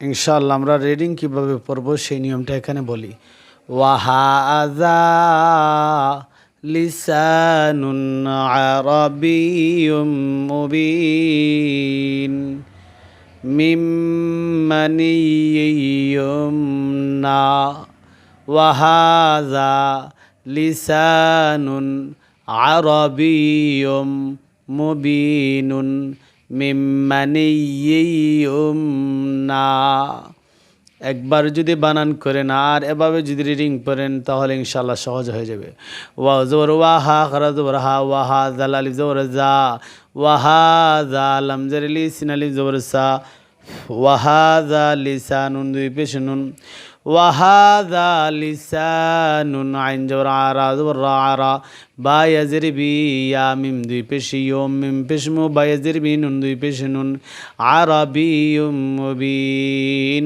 ইনশাআল্লাহ আমরা রিডিং কীভাবে পড়ব সেই নিয়মটা এখানে বলি। ওয়াহাজা লিসানুন আরাবিয়ুম মুবিন মিম্মানি ইয়ুমনা ওয়াহাজা লিসানুন আরবিয়ুম মুবিনুন না। একবার যদি বানান করেন আর এভাবে যদি রিডিং করেন তাহলে ইনশাল্লাহ সহজ হয়ে যাবে। ওয়া জোর ওয়াহা খরা জোর, হা ওয়াহা জালালি জোর, জা। ওয়াহা জালাম জারিলি সিন আলিফ জোর, সা। ওয়াহাদা লিসানুন দুই পেশ নুন ওয়াহাদা লিসানুন আইন জবর আরা জবর আরা বা ইয়াজির বি ইয়া মিম দুই পেশি ইয়ম মিম পেশমু বা ইয়াজির বি নুন দুই পেশ নুন আরাবিয়ুম মুবিন